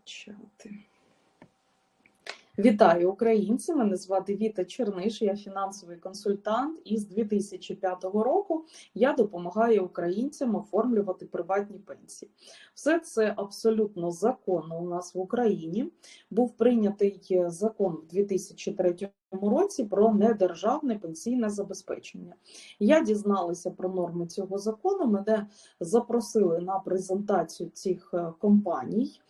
почати. Вітаю українці! Мене звати Віта Черниш, я фінансовий консультант. І з 2005 року я допомагаю українцям оформлювати приватні пенсії. Все це абсолютно законно у нас в Україні. Був прийнятий закон в 2003 році про недержавне пенсійне забезпечення. Я дізналася про норми цього закону. Мене запросили на презентацію цих е, компаній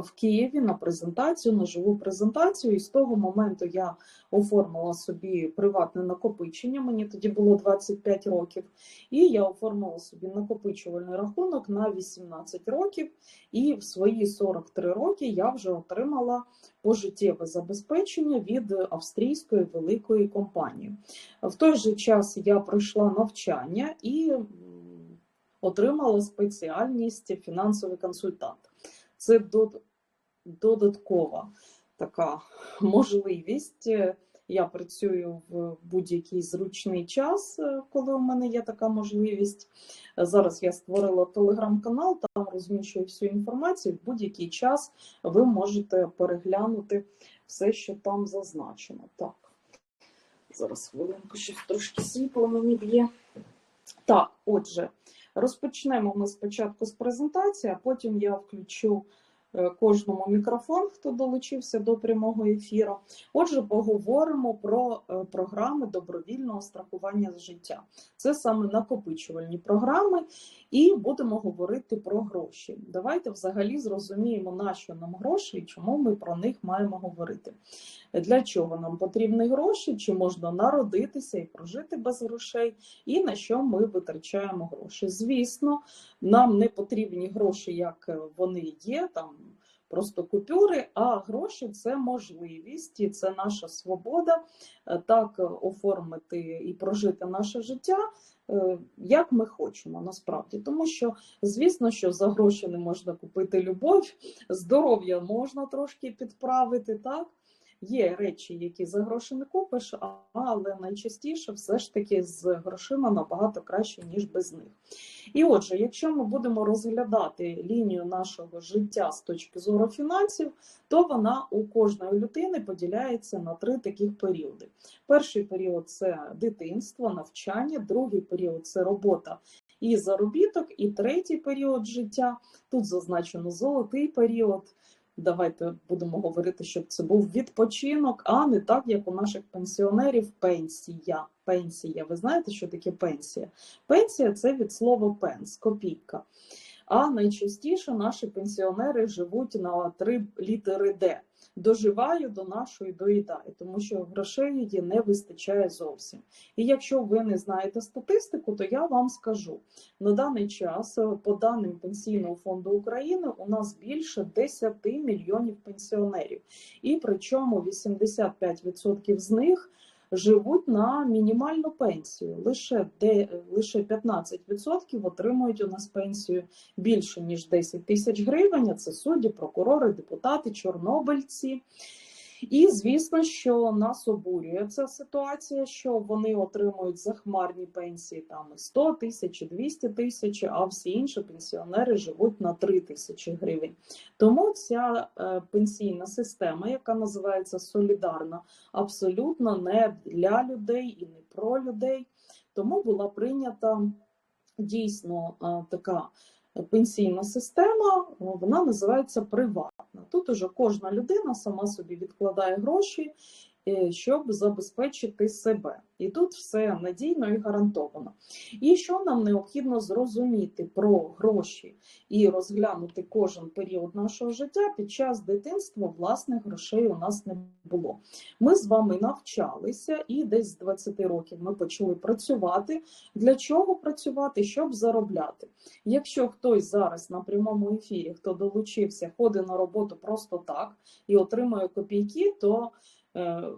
в Києві на презентацію, на живу презентацію. І з того моменту я оформила собі приватне накопичення. Мені тоді було 25 років, і я оформила собі накопичувальний рахунок на 18 років. І в свої 43 роки я вже отримала пожиттєве забезпечення від австрійської великої компанії. В той же час я пройшла навчання і отримала спеціальність фінансовий консультант. Це додаткова така можливість. Я працюю в будь-який зручний час, коли у мене є така можливість. Зараз я створила телеграм-канал, там розміщую всю інформацію. В будь-який час ви можете переглянути все, що там зазначено. Так, зараз хвилинку, щось трошки світло мені б'є. Так, отже, розпочнемо ми спочатку з презентації, а потім я включу. Е, кожному мікрофон, хто долучився до прямого ефіру. Отже, поговоримо про е, програми добровільного страхування з життя. Це саме накопичувальні програми, і будемо говорити про гроші. Давайте взагалі зрозуміємо, на що нам гроші і чому ми про них маємо говорити. Для чого нам потрібні гроші, чи можна народитися і прожити без грошей, і на що ми витрачаємо гроші. Звісно, нам не потрібні гроші, як вони є. там просто купюри, а гроші це можливість і це наша свобода е, так оформити і прожити наше життя. Е, як ми хочемо насправді, тому що звісно, що за гроші не можна купити любов, здоров'я можна трошки підправити, так Є речі, які за гроші не купиш, але найчастіше все ж таки з грошима набагато краще, ніж без них. І отже, якщо ми будемо розглядати лінію нашого життя з точки зору фінансів, то вона у кожної людини поділяється на три таких періоди. Перший період це дитинство, навчання, другий період це робота. І заробіток, і третій період життя. Тут зазначено золотий період, Давайте будемо говорити, щоб це був відпочинок, а не так, як у наших пенсіонерів пенсія. Пенсія. Ви знаєте, що таке пенсія? Пенсія це від слова пенс, копійка. А найчастіше наші пенсіонери живуть на три літери Д доживаю до нашої доїдаю, тому що грошей її не вистачає зовсім. І якщо ви не знаєте статистику, то я вам скажу. На даний час, е, по даним Пенсійного фонду України, у нас більше 10 мільйонів пенсіонерів, і причому 85% з них живуть на мінімальну пенсію. Лише де лише 15% отримують у нас пенсію більше ніж 10 тисяч гривень. Це судді, прокурори, депутати, чорнобильці. І звісно, що нас обурює ця ситуація, що вони отримують захмарні пенсії там 100 тисяч, 200 тисяч, а всі інші пенсіонери живуть на 3 тисячі гривень. Тому ця е, пенсійна система, яка називається солідарна, абсолютно не для людей і не про людей. Тому була прийнята дійсно е, така пенсійна система, вона називається приватна. Тут уже кожна людина сама собі відкладає гроші щоб забезпечити себе. І тут все надійно і гарантовано. І що нам необхідно зрозуміти про гроші і розглянути кожен період нашого життя під час дитинства власних грошей у нас не було. Ми з вами навчалися, і десь з 20 років ми почали працювати. Для чого працювати? Щоб заробляти. Якщо хтось зараз на прямому ефірі, хто долучився, ходить на роботу просто так і отримує копійки, то Е,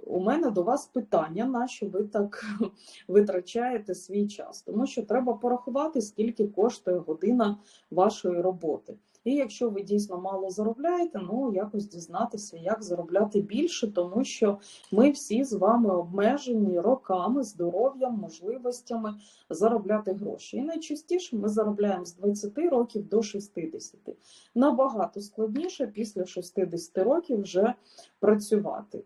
у мене до вас питання, на що ви так витрачаєте свій час, тому що треба порахувати, скільки коштує година вашої роботи. І якщо ви дійсно мало заробляєте, ну якось дізнатися, як заробляти більше, тому що ми всі з вами обмежені роками, здоров'ям, можливостями заробляти гроші. І найчастіше ми заробляємо з 20 років до 60. Набагато складніше після 60 років вже працювати.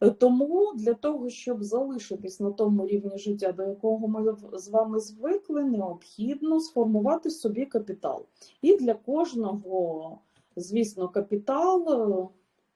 Е, Тому для того, щоб залишитись на тому рівні життя, до якого ми з вами звикли, необхідно сформувати собі капітал. І для кожного, звісно, капітал, е,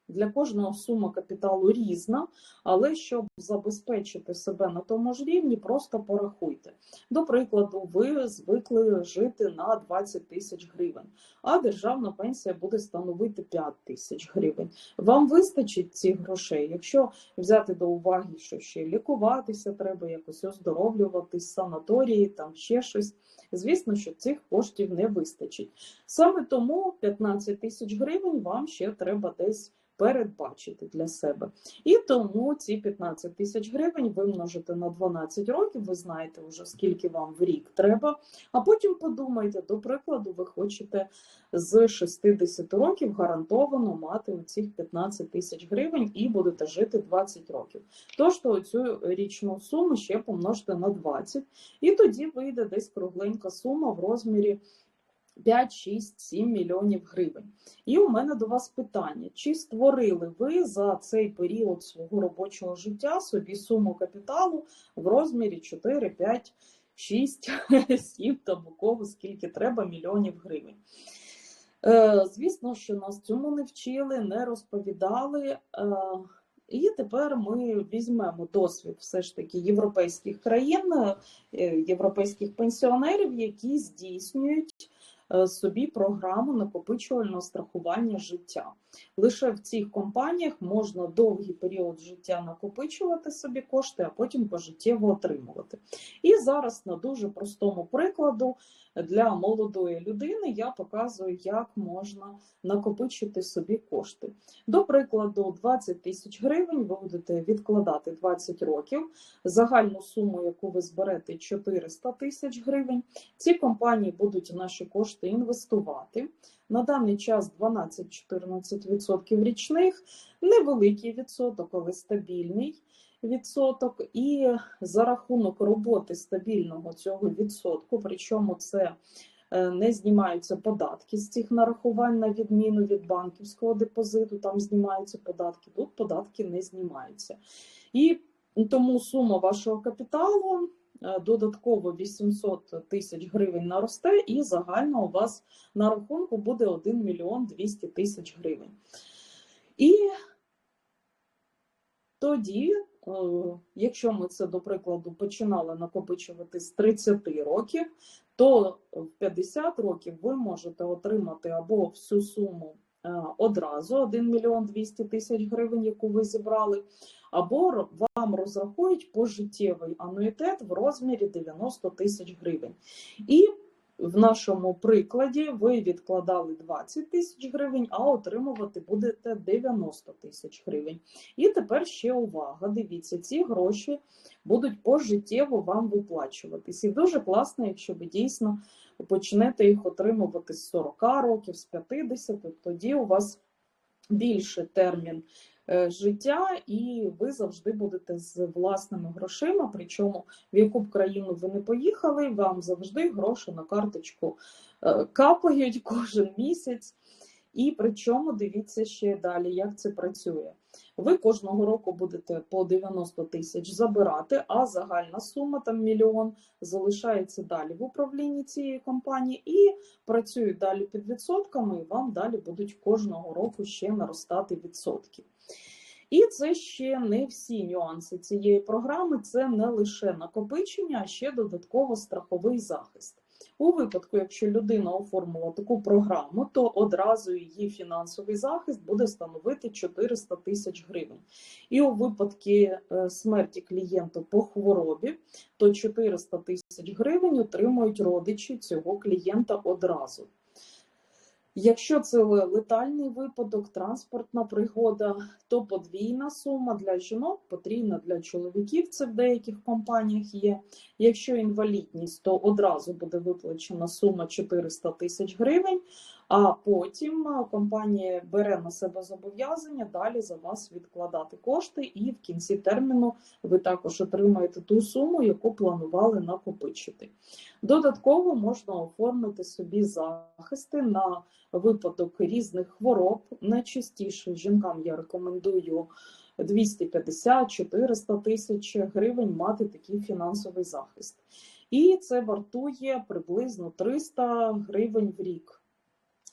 для кожного сума капіталу різна, але щоб забезпечити себе на тому ж рівні, просто порахуйте. До прикладу, ви звикли жити на 20 тисяч гривень, а державна пенсія буде становити 5 тисяч гривень. Вам вистачить цих грошей, якщо взяти до уваги, що ще лікуватися треба, якось оздоровлюватись, санаторії, там ще щось. Звісно, що цих коштів не вистачить. Саме тому 15 тисяч гривень вам ще треба десь передбачити для себе. І тому ці 15 тисяч гривень ви множите на 12 років, ви знаєте вже скільки вам в рік треба, а потім подумайте, до прикладу, ви хочете з 60 років гарантовано мати оцих 15 тисяч гривень і будете жити 20 років. Тож то цю річну суму ще помножте на 20, і тоді вийде десь кругленька сума в розмірі 5, 6, 7 мільйонів гривень. І у мене до вас питання: чи створили ви за цей період свого робочого життя собі суму капіталу в розмірі 4, 5, 6, 7 там у кого скільки треба мільйонів гривень? Е, Звісно, що нас цьому не вчили, не розповідали. Е, І тепер ми візьмемо досвід все ж таки європейських країн, е, європейських пенсіонерів, які здійснюють собі програму накопичувального страхування життя. Лише в цих компаніях можна довгий період життя накопичувати собі кошти, а потім пожиттєво отримувати. І зараз на дуже простому прикладу для молодої людини я показую, як можна накопичити собі кошти. До прикладу, 20 тисяч гривень ви будете відкладати 20 років. Загальну суму, яку ви зберете, 400 тисяч гривень. Ці компанії будуть наші кошти інвестувати. На даний час 12-14% річних, невеликий відсоток, але стабільний відсоток. І за рахунок роботи стабільного цього відсотку, причому це е, не знімаються податки з цих нарахувань, на відміну від банківського депозиту, там знімаються податки, тут податки не знімаються. І тому сума вашого капіталу е, додатково 800 тисяч гривень наросте, і загально у вас на рахунку буде 1 мільйон 200 тисяч гривень. І тоді, якщо ми це, до прикладу, починали накопичувати з 30 років, то в 50 років ви можете отримати або всю суму е, одразу 1 мільйон 200 тисяч гривень, яку ви зібрали, або вам розрахують пожиттєвий ануїтет в розмірі 90 тисяч гривень. І в нашому прикладі ви відкладали 20 тисяч гривень, а отримувати будете 90 тисяч гривень. І тепер ще увага. Дивіться, ці гроші будуть пожиттєво вам виплачуватись. І дуже класно, якщо ви дійсно почнете їх отримувати з 40 років, з 50, тоді у вас більший термін життя, і ви завжди будете з власними грошима. Причому в яку б країну ви не поїхали, вам завжди гроші на карточку е, капають кожен місяць. І причому дивіться ще далі, як це працює. Ви кожного року будете по 90 тисяч забирати, а загальна сума там мільйон залишається далі в управлінні цієї компанії і працюють далі під відсотками, і вам далі будуть кожного року ще наростати відсотки. І це ще не всі нюанси цієї програми, це не лише накопичення, а ще додатково страховий захист. У випадку, якщо людина оформила таку програму, то одразу її фінансовий захист буде становити 400 тисяч гривень. І у випадку е, смерті клієнта по хворобі, то 400 тисяч гривень отримують родичі цього клієнта одразу. Якщо це летальний випадок, транспортна пригода, то подвійна сума для жінок, потрібна для чоловіків. Це в деяких компаніях є. Якщо інвалідність, то одразу буде виплачена сума 400 тисяч гривень. А потім е, компанія бере на себе зобов'язання далі за вас відкладати кошти, і в кінці терміну ви також отримаєте ту суму, яку планували накопичити. Додатково можна оформити собі захисти на випадок різних хвороб. Найчастіше жінкам я рекомендую 250-400 тисяч гривень мати такий фінансовий захист. І це вартує приблизно 300 гривень в рік.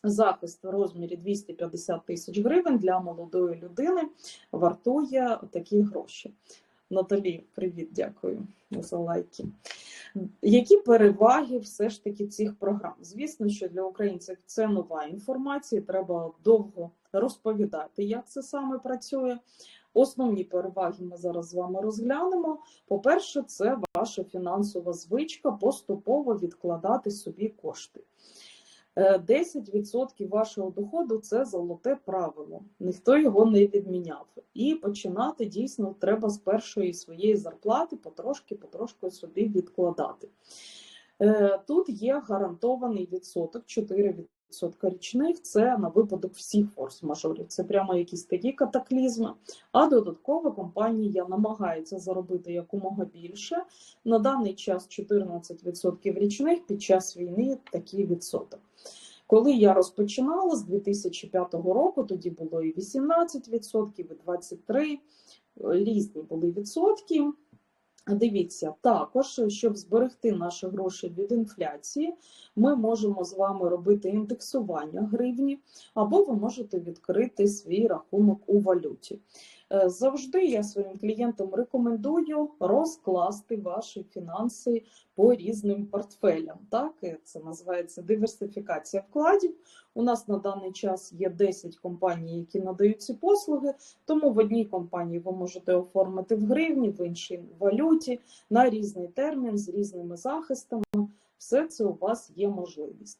Захист в розмірі 250 тисяч гривень для молодої людини вартує такі гроші. Наталі, привіт, дякую за лайки. Які переваги все ж таки цих програм? Звісно, що для українців це нова інформація, треба довго розповідати, як це саме працює. Основні переваги ми зараз з вами розглянемо. По-перше, це ваша фінансова звичка поступово відкладати собі кошти. Е, 10% вашого доходу це золоте правило, ніхто його не відміняв. І починати дійсно треба з першої своєї зарплати потрошки, потрошки собі відкладати. Е, Тут є гарантований відсоток 4% річних, це на випадок всіх форс-мажорів. Це прямо якісь такі катаклізми. А додатково компанія намагається заробити якомога більше. На даний час 14% річних під час війни такий відсоток. Коли я розпочинала з 2005 року, тоді було і 18%, і 23%, різні були відсотки. Дивіться, також, щоб зберегти наші гроші від інфляції, ми можемо з вами робити індексування гривні, або ви можете відкрити свій рахунок у валюті. Е, Завжди я своїм клієнтам рекомендую розкласти ваші фінанси по різним портфелям. Так, Е, це називається диверсифікація вкладів. У нас на даний час є 10 компаній, які надають ці послуги. Тому в одній компанії ви можете оформити в гривні, в іншій валюті на різний термін з різними захистами. Все це у вас є можливість.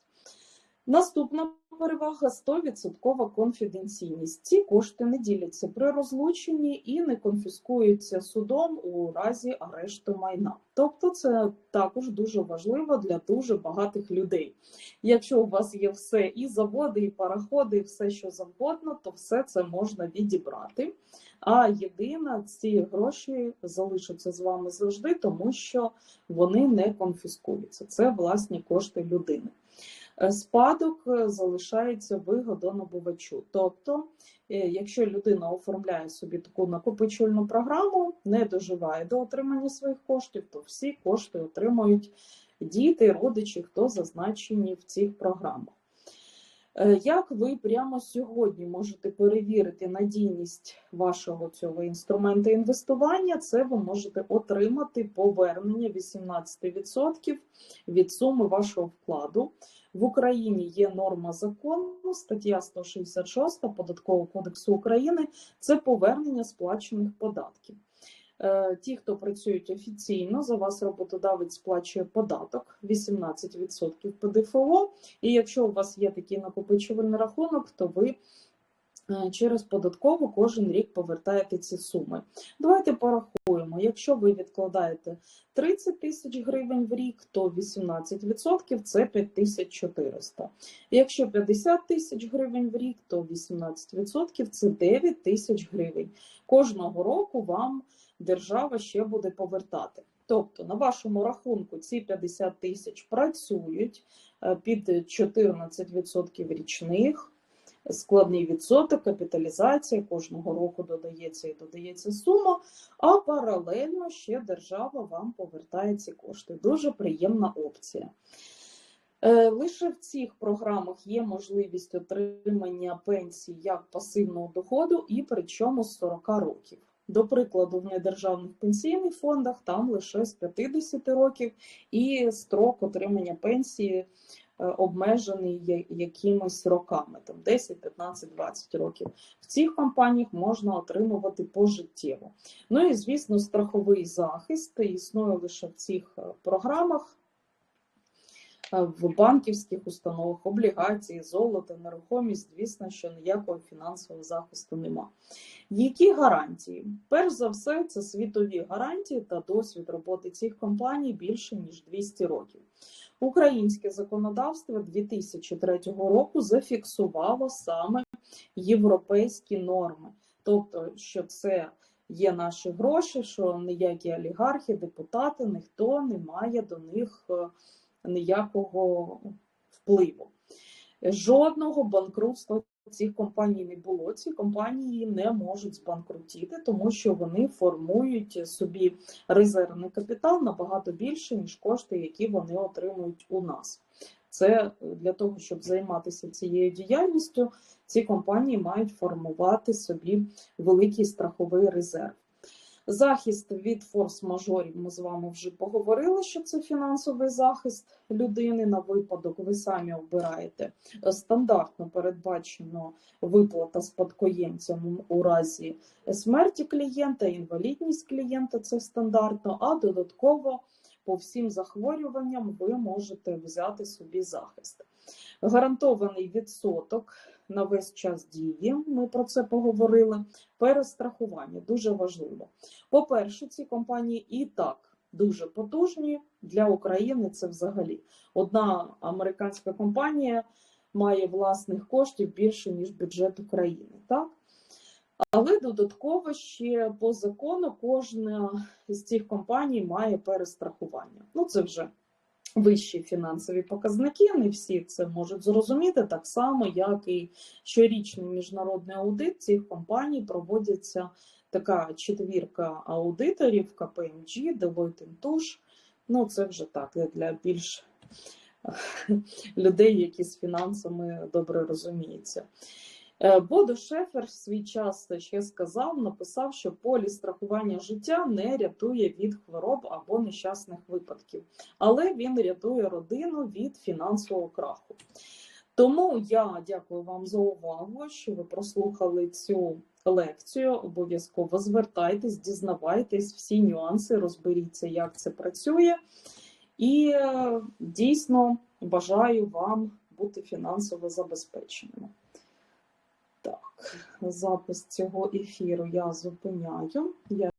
Наступна перевага 100% конфіденційність. Ці кошти не діляться при розлученні і не конфіскуються судом у разі арешту майна. Тобто, це також дуже важливо для дуже багатих людей. Якщо у вас є все, і заводи, і пароходи, і все, що завгодно, то все це можна відібрати. А єдине, ці гроші залишаться з вами завжди, тому що вони не конфіскуються. Це власні кошти людини. Е, Спадок е, залишається вигодонабувачу. Тобто, е, якщо людина оформляє собі таку накопичувальну програму, не доживає до отримання своїх коштів, то всі кошти отримують діти, родичі, хто зазначені в цих програмах. Е, Як ви прямо сьогодні можете перевірити надійність вашого цього інструменту інвестування, це ви можете отримати повернення 18% від суми вашого вкладу. В Україні є норма закону, стаття 166 Податкового кодексу України. Це повернення сплачених податків. Е, Ті, хто працюють офіційно, за вас роботодавець сплачує податок 18% ПДФО. І якщо у вас є такий накопичувальний рахунок, то ви е, через податкову кожен рік повертаєте ці суми. Давайте порахуємо. Якщо ви відкладаєте 30 тисяч гривень в рік, то 18% це 5400. Якщо 50 тисяч гривень в рік, то 18% це 9 тисяч гривень. Кожного року вам держава ще буде повертати. Тобто на вашому рахунку ці 50 тисяч працюють е, під 14% річних, складний відсоток, капіталізація кожного року додається і додається сума, а паралельно ще держава вам повертає ці кошти. Дуже приємна опція. Е, Лише в цих програмах є можливість отримання пенсії як пасивного доходу, і причому з 40 років. До прикладу, в недержавних пенсійних фондах там лише з 50 років, і строк отримання пенсії е, обмежений я- якимись роками, там 10, 15, 20 років. В цих компаніях можна отримувати пожиттєво. Ну і звісно, страховий захист існує лише в цих е, програмах. Е, В банківських установах, облігації, золото, нерухомість, звісно, що ніякого фінансового захисту нема. Які гарантії? Перш за все, це світові гарантії та досвід роботи цих компаній більше ніж 200 років. Українське законодавство 2003 року зафіксувало саме європейські норми, тобто, що це є наші гроші, що ніякі олігархи, депутати, ніхто не має до них е, ніякого впливу. Жодного банкрутства цих компаній не було. Ці компанії не можуть збанкрутіти, тому що вони формують собі резервний капітал набагато більше, ніж кошти, які вони отримують у нас. Це для того, щоб займатися цією діяльністю, ці компанії мають формувати собі великий страховий резерв. Захист від форс-мажорів ми з вами вже поговорили, що це фінансовий захист людини на випадок. Ви самі обираєте стандартно передбачено виплата спадкоємцям у разі смерті клієнта, інвалідність клієнта це стандартно, а додатково по всім захворюванням ви можете взяти собі захист. Гарантований відсоток на весь час дії. Ми про це поговорили. Перестрахування дуже важливо. По-перше, ці компанії і так дуже потужні для України. Це взагалі одна американська компанія має власних коштів більше ніж бюджет України. Так? Але додатково ще по закону кожна з цих компаній має перестрахування. Ну, це вже вищі фінансові показники. Не всі це можуть зрозуміти, так само, як і щорічний міжнародний аудит цих компаній проводиться така четвірка аудиторів KPMG, Deloitte Touche. Ну, це вже так для більш людей, які з фінансами добре розуміються. Е, Бодо Шефер в свій час ще сказав, написав, що поліс страхування життя не рятує від хвороб або нещасних випадків, але він рятує родину від фінансового краху. Тому я дякую вам за увагу, що ви прослухали цю лекцію. Обов'язково звертайтесь, дізнавайтесь всі нюанси, розберіться, як це працює. І е, дійсно бажаю вам бути фінансово забезпеченими. Запис цього ефіру я зупиняю.